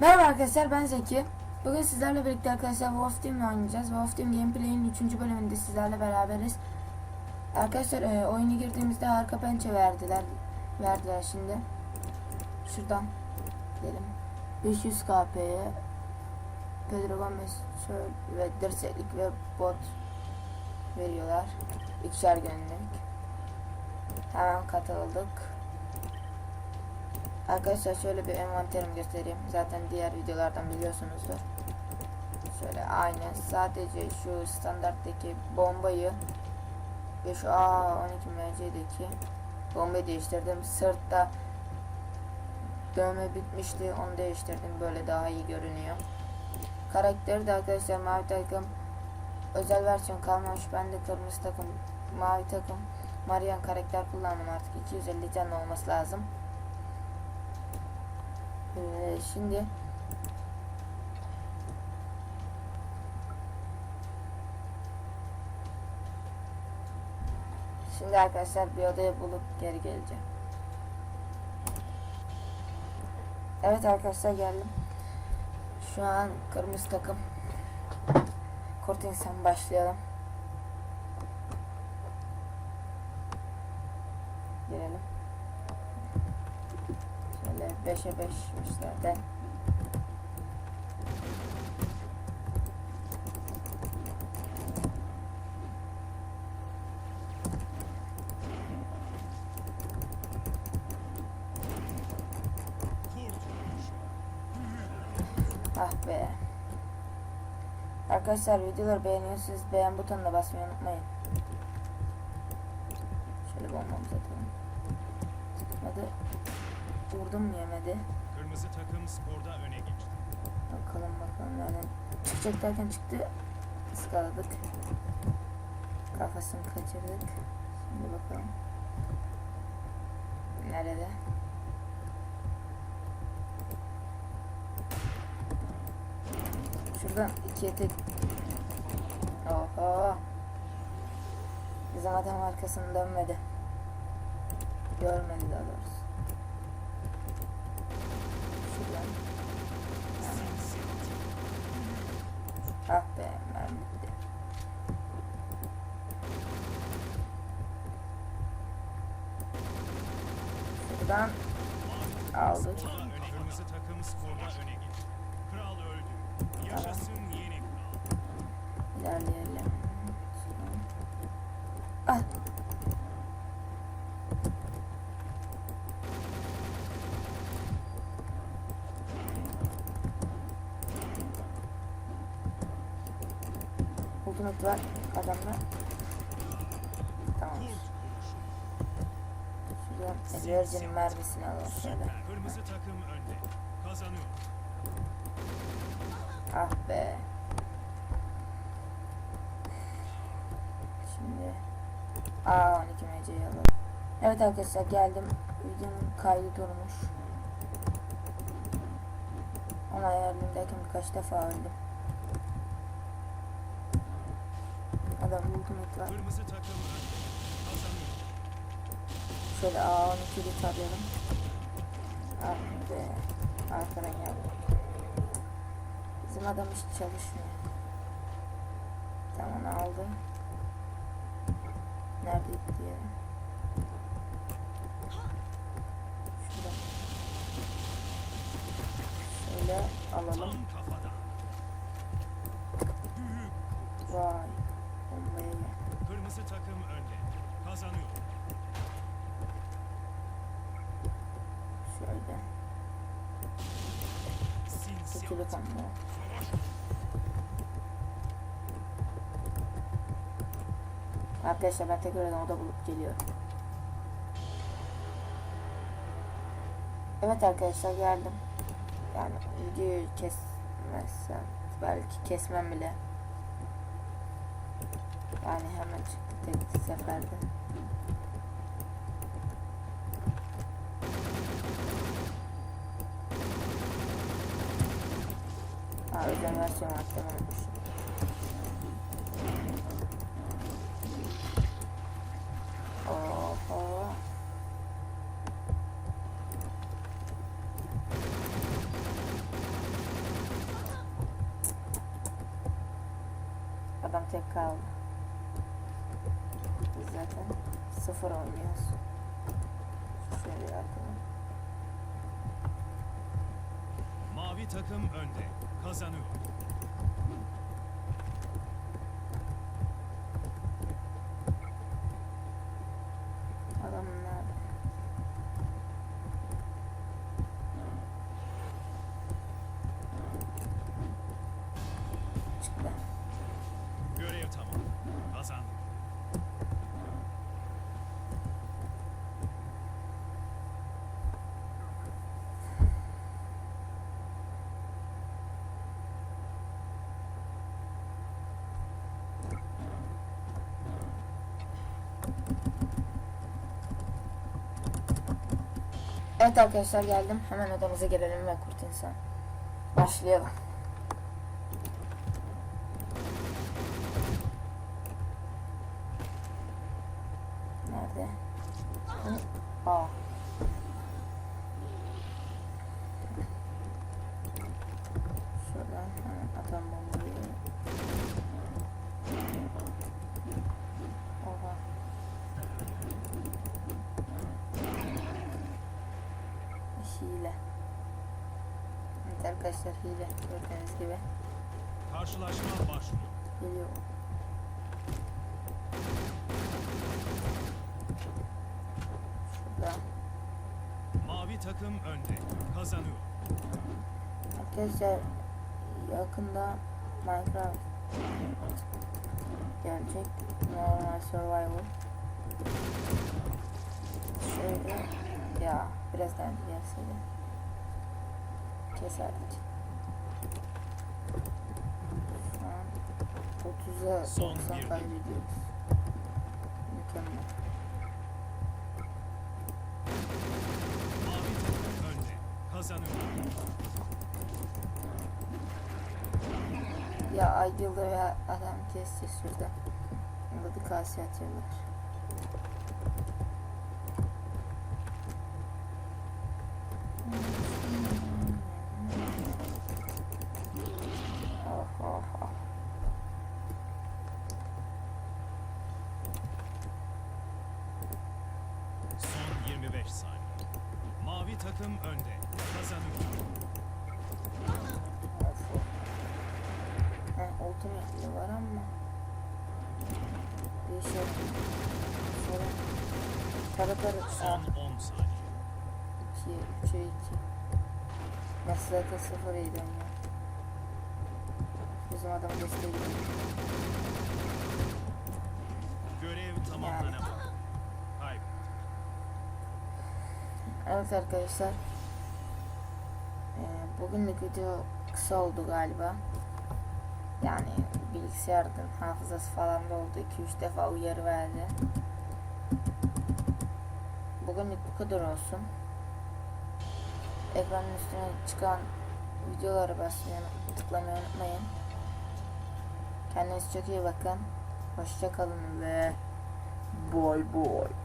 Merhaba arkadaşlar ben Zeki. Bugün sizlerle birlikte arkadaşlar Wolf Team oynayacağız. Wolf Team Gameplay'in 3. bölümünde sizlerle beraberiz. Arkadaşlar e, oyuna girdiğimizde harika pençe verdiler. Verdiler şimdi. Şuradan gidelim. 500 KP'ye Pedro Gomez şöyle ve dirseklik ve bot veriyorlar. İkişer günlük. Hemen katıldık. Arkadaşlar şöyle bir envanterimi göstereyim. Zaten diğer videolardan biliyorsunuzdur. Şöyle aynı. Sadece şu standarttaki bombayı ve şu A12MC'deki bombayı değiştirdim. Sırtta dövme bitmişti. Onu değiştirdim. Böyle daha iyi görünüyor. Karakteri de arkadaşlar mavi takım özel versiyon kalmamış. Ben de kırmızı takım mavi takım Marian karakter kullandım artık. 250 can olması lazım. Ee, şimdi Şimdi arkadaşlar bir odayı bulup geri geleceğim. Evet arkadaşlar geldim. Şu an kırmızı takım. Kurt insan başlayalım. Girelim. Şöyle 5'e 5'miş zaten. Ah be. Arkadaşlar videoları beğeniyorsanız beğen butonuna basmayı unutmayın. Şöyle bombamızı atalım. Çıkmadı. Vurdum yemedi. Kırmızı takım sporda öne geçti. Bakalım bakalım nereden çıkacak derken çıktı. Iskaladık. Kafasını kaçırdık. Şimdi bakalım. Nerede? Şuradan ikiye tek. Oho. Adam arkasını dönmedi. Görmedi daha doğrusu. Şuradan. Ah be mermi gitti. Şuradan aldık. Kırmızı takım sporda öne geçti. Kral öldü. Yaşasın yeni kral. İlerleyelim. Ah. Var adamlar. Tamam. Şuradan Virgin mermisini alalım şöyle. Kırmızı takım önde. Kazanıyor. Ah be. Şimdi A12 MC'yi alalım. Evet arkadaşlar geldim. Videonun kaydı durmuş. Onu ayarlayayım birkaç defa öldüm. Adam ultimate var. Şöyle A12'yi tarayalım. Ah be. Arkadan geldi. Bizim adam hiç çalışmıyor. Tamam aldı. Neredeydi diye. Şurada. Şöyle alalım. Kazanıyor. Şöyle. Sinsi. İkili combo. Arkadaşlar ben tekrardan oda bulup geliyorum. Evet arkadaşlar geldim. Yani videoyu kesmezsem belki kesmem bile. Yani hemen çıktı gittim seferde. Aa özel versiyon atlamamış. Oho. Adam tek kaldı. Zaten sıfır oynuyoruz. Şöyle arkadan. Mavi takım önde. Kazanıyor. Adam nerede? Çıktı. Görev tamam. Kazandık. Evet arkadaşlar geldim. Hemen odamıza girelim ve kurt insan. Başlayalım. Nerede? Aa. Şuradan hemen atalım bombayı. Oha. Hile. Evet arkadaşlar hile gördüğünüz gibi Karşılaşma başlıyor. geliyor. Şurada. Mavi takım önde. Kazanıyor. Arkadaşlar yakında Minecraft gelecek. Normal Survival. Şöyle ya birazdan gelseydi. Keserdik. Şu an 30'a Son 90 bir. kaybediyoruz. Mükemmel. Ya Aydıl'da ve adam kesti şurada. Onda da kase atıyorlar. Mavi takım önde. Kazanıyor. Of, of. Heh, ultimate var ama bir şey sonra kara kara Son ah, 10 saniye. 2 3'e 2 Nasıl zaten 0 ydi onlar Bizim adam desteği Görev tamamlanamadı. Kayıp. Evet arkadaşlar. Ee, Bugünlük video kısa oldu galiba. Yani bilgisayarın hafızası falan da oldu. 2-3 defa uyarı verdi. Bugünlük bu kadar olsun. Ekranın üstüne çıkan videoları basmayı, tıklamayı unutmayın. Kendinize çok iyi bakın. Hoşça kalın ve Boy boy